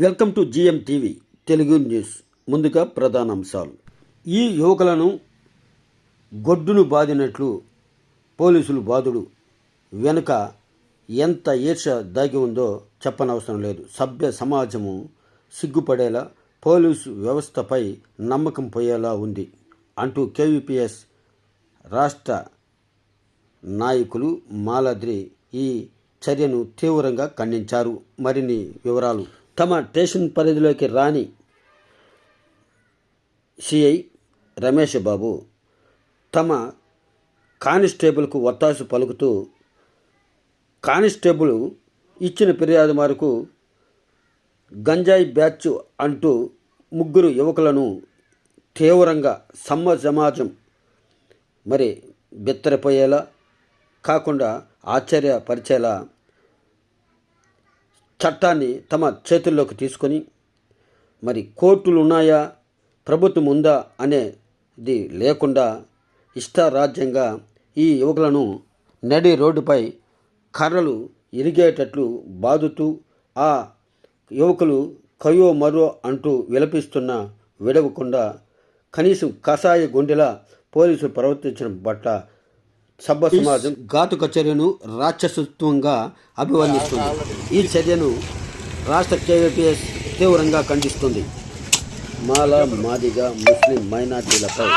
Welcome to GM TV Telugu news. ముందుగా ప్రధాన అంశాలు. ఈ యువకులను గొడ్డును బాదినట్లు పోలీసులు బాధుడు వెనుక ఎంత ఈర్ష దాగి ఉందో చెప్పనవసరం లేదు. సభ్య సమాజము సిగ్గుపడేలా పోలీసు వ్యవస్థపై నమ్మకం పోయేలా ఉంది అంటూ కేవీపీఎస్ రాష్ట్ర నాయకులు మాలాద్రి ఈ చర్యను తీవ్రంగా ఖండించారు. మరిన్ని వివరాలు తమ స్టేషన్ పరిధిలోకి రాని సిఐ రమేష్ బాబు తమ కానిస్టేబుల్కు ఒత్తాసు పలుకుతూ కానిస్టేబుల్ ఇచ్చిన ఫిర్యాదు మేరకు గంజాయి బ్యాచ్ అంటూ ముగ్గురు యువకులను తీవ్రంగా సమ్మ సమాజం మరి బెత్తరపోయేలా కాకుండా ఆశ్చర్యపరిచేలా చట్టాన్ని తమ చేతుల్లోకి తీసుకొని మరి కోర్టులు ఉన్నాయా ప్రభుత్వం ఉందా అనేది లేకుండా ఇష్టారాజ్యంగా ఈ యువకులను నడి రోడ్డుపై కర్రలు ఇరిగేటట్లు బాదుతూ ఆ యువకులు కయో మరో అంటూ విలపిస్తున్న విడవకుండా కనీసం కషాయ గుండెలా పోలీసులు ప్రవర్తించడం పట్ల సభ్య సమాజం ఘాతుక చర్యను రాక్షసత్వంగా అభివర్ణిస్తుంది. ఈ చర్యను రాష్ట్ర కేవీపీఎస్ తీవ్రంగా ఖండిస్తుంది. మాల మాదిగ ముస్లిం మైనార్టీలపై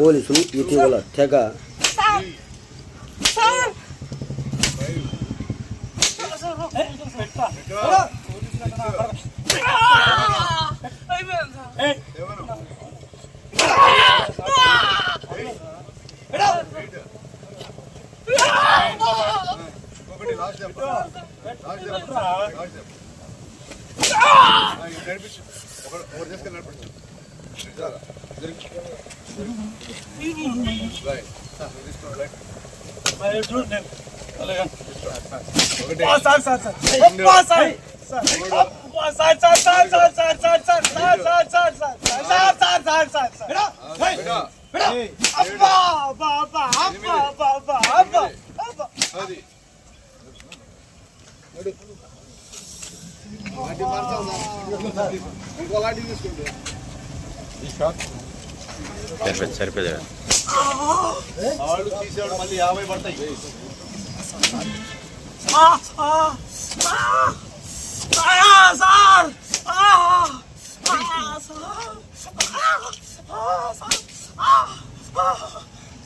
పోలీసులు ఇటీవల తెగ ఒకటి తీసుకో, రైట్. ఒకటి బిడ్డ, అది సరిపోయింది సరిపోయింది ఆడు తీసేవాడు మళ్ళీ యాభై పడతాయి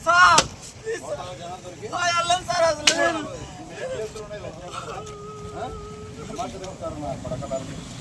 సార్ para acá también.